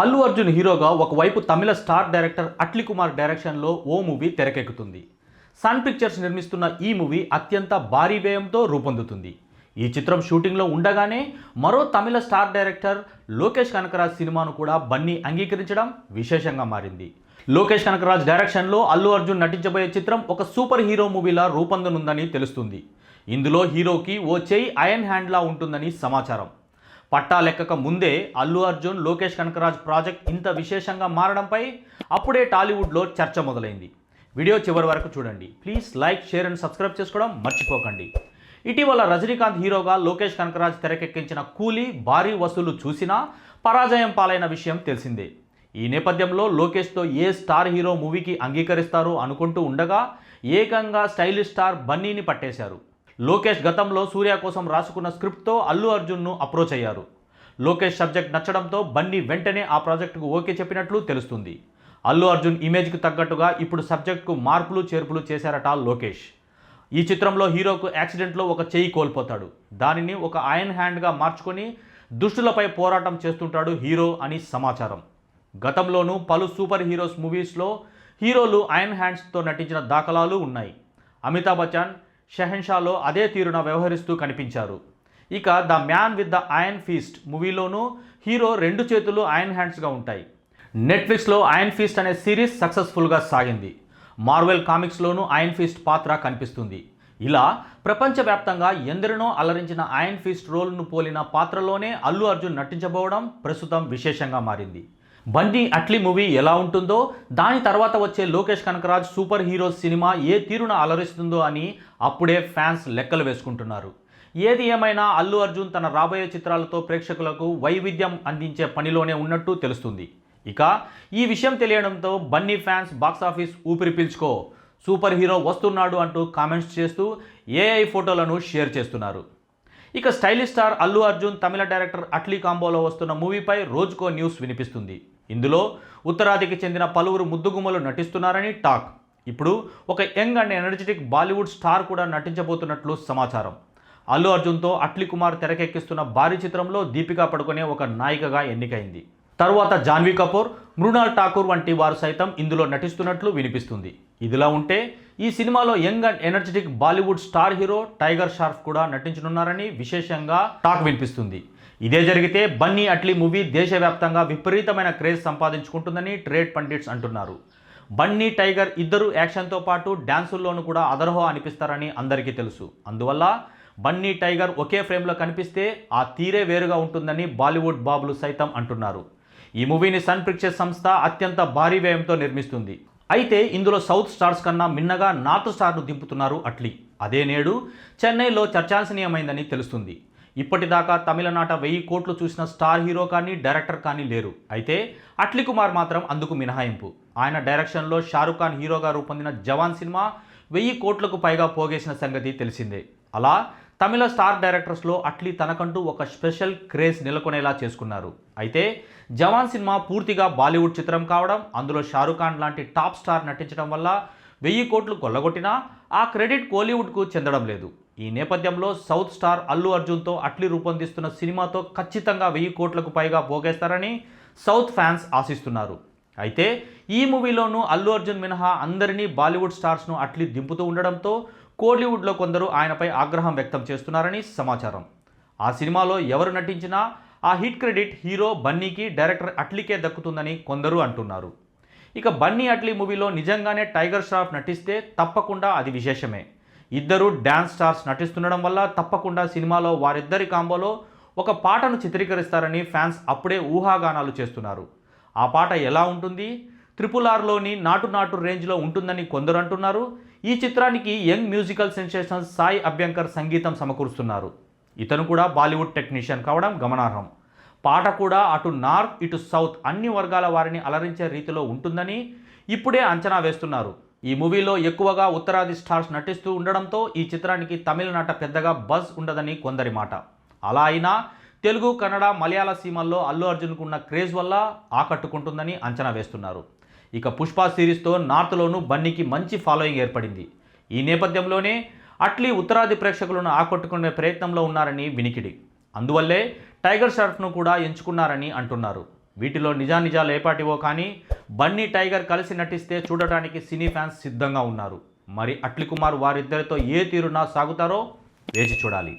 అల్లు అర్జున్ హీరోగా ఒకవైపు తమిళ star director Atlee Kumar డైరెక్షన్లో ఓ మూవీ తెరకెక్కుతుంది. సన్ పిక్చర్స్ నిర్మిస్తున్న ఈ మూవీ అత్యంత భారీ వ్యయంతో రూపొందుతుంది. ఈ చిత్రం షూటింగ్లో ఉండగానే మరో తమిళ స్టార్ డైరెక్టర్ లోకేష్ కనకరాజ్ సినిమాను కూడా బన్నీ అంగీకరించడం విశేషంగా మారింది. లోకేష్ కనకరాజ్ డైరెక్షన్లో అల్లు అర్జున్ నటించబోయే చిత్రం ఒక సూపర్ హీరో మూవీలా రూపొందనుందని తెలుస్తుంది. ఇందులో హీరోకి ఓ చెయ్యి అయన్ హ్యాండ్లా ఉంటుందని సమాచారం. పట్టా లెక్కక ముందే అల్లు అర్జున్ లోకేష్ కనకరాజ్ ప్రాజెక్ట్ ఇంత విశేషంగా మారడంపై అప్పుడే టాలీవుడ్లో చర్చ మొదలైంది. వీడియో చివరి వరకు చూడండి. Please like share and subscribe చేసుకోవడం మర్చిపోకండి. ఇటీవల రజనీకాంత్ హీరోగా లోకేష్ కనకరాజ్ తెరకెక్కించిన కూలీ భారీ వసూలు చూసినా పరాజయం పాలైన విషయం తెలిసిందే. ఈ నేపథ్యంలో లోకేష్తో ఏ స్టార్ హీరో మూవీకి అంగీకరిస్తారో అనుకుంటూ ఉండగా ఏకంగా స్టైలిష్ స్టార్ బన్నీని పట్టేశారు. లోకేష్ గతంలో సూర్య కోసం రాసుకున్న స్క్రిప్ట్తో అల్లు అర్జున్ను అప్రోచ్ అయ్యారు. లోకేష్ సబ్జెక్ట్ నచ్చడంతో బన్నీ వెంటనే ఆ ప్రాజెక్టుకు ఓకే చెప్పినట్లు తెలుస్తుంది. అల్లు అర్జున్ ఇమేజ్కి తగ్గట్టుగా ఇప్పుడు సబ్జెక్టుకు మార్పులు చేర్పులు చేశారట లోకేష్. ఈ చిత్రంలో హీరోకు యాక్సిడెంట్లో ఒక చెయ్యి కోల్పోతాడు. దానిని ఒక ఐరన్ హ్యాండ్గా మార్చుకొని దుష్టులపై పోరాటం చేస్తుంటాడు హీరో అని సమాచారం. గతంలోనూ పలు సూపర్ హీరోస్ మూవీస్లో హీరోలు ఐరన్ హ్యాండ్స్తో నటించిన దాఖలాలు ఉన్నాయి. అమితాబ్ బచ్చన్ షెహన్షాలో అదే తీరున వ్యవహరిస్తూ కనిపించారు. ఇక the man with the iron fist మూవీలోనూ hero రెండు చేతులు ఐరన్ హ్యాండ్స్గా ఉంటాయి. నెట్ఫ్లిక్స్లో ఐరన్ ఫీస్ట్ అనే సిరీస్ సక్సెస్ఫుల్గా సాగింది. మార్వెల్ కామిక్స్లోనూ ఐరన్ ఫీస్ట్ పాత్ర కనిపిస్తుంది. ఇలా ప్రపంచవ్యాప్తంగా ఎందరినో అలరించిన ఐరన్ ఫీస్ట్ రోల్ను పోలిన పాత్రలోనే అల్లు అర్జున్ నటించబోవడం ప్రస్తుతం విశేషంగా మారింది. బన్నీ అట్లీ మూవీ ఎలా ఉంటుందో దాని తర్వాత వచ్చే లోకేష్ కనకరాజ్ సూపర్ హీరో సినిమా ఏ తీరున అలరిస్తుందో అని అప్పుడే ఫ్యాన్స్ లెక్కలు వేసుకుంటున్నారు. ఏది ఏమైనా అల్లు అర్జున్ తన రాబోయే చిత్రాలతో ప్రేక్షకులకు వైవిధ్యం అందించే పనిలోనే ఉన్నట్టు తెలుస్తుంది. ఇక ఈ విషయం తెలియడంతో బన్నీ ఫ్యాన్స్ బాక్సాఫీస్ ఊపిరి పీల్చుకో సూపర్ హీరో వస్తున్నాడు అంటూ కామెంట్స్ చేస్తూ ఏఐ ఫోటోలను షేర్ చేస్తున్నారు. ఇక స్టైలిష్ స్టార్ అల్లు అర్జున్ తమిళ డైరెక్టర్ అట్లీ కాంబోలో వస్తున్న మూవీపై రోజుకో న్యూస్ వినిపిస్తుంది. ఇందులో ఉత్తరాదికి చెందిన పలువురు ముద్దుగుమ్మలు నటిస్తున్నారని టాక్. ఇప్పుడు ఒక young and energetic Bollywood star కూడా నటించబోతున్నట్లు సమాచారం. అల్లు అర్జున్తో అట్లీ కుమార్ తెరకెక్కిస్తున్న భారీ చిత్రంలో దీపికా పడుకునే ఒక నాయికగా ఎన్నికైంది. తరువాత జాన్వీ కపూర్ మృణాల్ ఠాకూర్ వంటి వారు సైతం ఇందులో నటిస్తున్నట్లు వినిపిస్తుంది. ఇదిలా ఉంటే ఈ సినిమాలో young and energetic Bollywood star hero Tiger Shroff కూడా నటించనున్నారని విశేషంగా టాక్ వినిపిస్తుంది. ఇదే జరిగితే బన్నీ అట్లీ మూవీ దేశవ్యాప్తంగా విపరీతమైన క్రేజ్ సంపాదించుకుంటుందని ట్రేడ్ పండిట్స్ అంటున్నారు. బన్నీ టైగర్ ఇద్దరు యాక్షన్తో పాటు డ్యాన్సుల్లోనూ కూడా అదర్హో అనిపిస్తారని అందరికీ తెలుసు. అందువల్ల బన్నీ టైగర్ ఒకే ఫ్రేమ్లో కనిపిస్తే ఆ తీరే వేరుగా ఉంటుందని బాలీవుడ్ బాబులు సైతం అంటున్నారు. ఈ మూవీని సన్ పిక్చర్స్ సంస్థ అత్యంత భారీ వ్యయంతో నిర్మిస్తుంది. అయితే ఇందులో సౌత్ స్టార్స్ కన్నా మిన్నగా నార్త్ స్టార్ను దింపుతున్నారు అట్లీ. అదే నేడు చెన్నైలో చర్చాంశనీయమైందని తెలుస్తుంది. ఇప్పటిదాకా తమిళనాట వెయ్యి కోట్లు చూసిన స్టార్ హీరో కానీ డైరెక్టర్ కానీ లేరు. అయితే అట్లీ కుమార్ మాత్రం అందుకు మినహాయింపు. ఆయన డైరెక్షన్లో షారుఖ్ ఖాన్ హీరోగా రూపొందిన జవాన్ సినిమా వెయ్యి కోట్లకు పైగా పోగేసిన సంగతి తెలిసిందే. అలా తమిళ స్టార్ డైరెక్టర్స్లో అట్లీ తనకంటూ ఒక స్పెషల్ క్రేజ్ నెలకొనేలా చేసుకున్నారు. అయితే జవాన్ సినిమా పూర్తిగా బాలీవుడ్ చిత్రం కావడం అందులో షారుఖ్ ఖాన్ లాంటి టాప్ స్టార్ నటించడం వల్ల వెయ్యి కోట్లు కొల్లగొట్టినా ఆ క్రెడిట్ కోలీవుడ్కు చెందడం లేదు. ఈ నేపథ్యంలో సౌత్ స్టార్ అల్లు అర్జున్తో అట్లీ రూపొందిస్తున్న సినిమాతో ఖచ్చితంగా వెయ్యి కోట్లకు పైగా పోగేస్తారని సౌత్ ఫ్యాన్స్ ఆశిస్తున్నారు. అయితే ఈ మూవీలోనూ అల్లు అర్జున్ మినహా అందరినీ బాలీవుడ్ స్టార్స్ను అట్లీ దింపుతూ ఉండడంతో కోలీవుడ్లో కొందరు ఆయనపై ఆగ్రహం వ్యక్తం చేస్తున్నారని సమాచారం. ఆ సినిమాలో ఎవరు నటించినా ఆ హిట్ క్రెడిట్ హీరో బన్నీకి డైరెక్టర్ అట్లీకే దక్కుతుందని కొందరు అంటున్నారు. ఇక బన్నీ అట్లీ మూవీలో నిజంగానే టైగర్ ష్రాఫ్ నటిస్తే తప్పకుండా అది విశేషమే. ఇద్దరు డ్యాన్స్ స్టార్స్ నటిస్తుండడం వల్ల తప్పకుండా సినిమాలో వారిద్దరి కాంబోలో ఒక పాటను చిత్రీకరిస్తారని ఫ్యాన్స్ అప్పుడే ఊహాగానాలు చేస్తున్నారు. ఆ పాట ఎలా ఉంటుంది? ట్రిపుల్ ఆర్లోని నాటు నాటు రేంజ్లో ఉంటుందని కొందరు అంటున్నారు. ఈ చిత్రానికి young musical sensation Sai Abhyankar సంగీతం సమకూరుస్తున్నారు. ఇతను కూడా బాలీవుడ్ టెక్నీషియన్ కావడం గమనార్హం. పాట కూడా అటు నార్త్ ఇటు సౌత్ అన్ని వర్గాల వారిని అలరించే రీతిలో ఉంటుందని ఇప్పుడే అంచనా వేస్తున్నారు. ఈ మూవీలో ఎక్కువగా ఉత్తరాది స్టార్స్ నటిస్తూ ఉండడంతో ఈ చిత్రానికి తమిళనాట పెద్దగా బజ్ ఉండదని కొందరి మాట. అలా అయినా తెలుగు కన్నడ మలయాళ సీమల్లో అల్లు అర్జున్కు ఉన్న క్రేజ్ వల్ల ఆకట్టుకుంటుందని అంచనా వేస్తున్నారు. ఇక పుష్ప సిరీస్తో నార్త్లోనూ బన్నీకి మంచి ఫాలోయింగ్ ఏర్పడింది. ఈ నేపథ్యంలోనే అట్లీ ఉత్తరాది ప్రేక్షకులను ఆకట్టుకునే ప్రయత్నంలో ఉన్నారని వినికిడి. అందువల్లే టైగర్ షర్ఫ్ను కూడా ఎంచుకున్నారని అంటున్నారు. వీటిలో నిజానిజాలు ఏపాటివో కానీ బన్నీ టైగర్ కలిసి నటిస్తే చూడటానికి సినీ ఫ్యాన్స్ సిద్ధంగా ఉన్నారు. మరి అట్లీ కుమార్ వారిద్దరితో ఏ తీరునా సాగుతారో వేచి చూడాలి.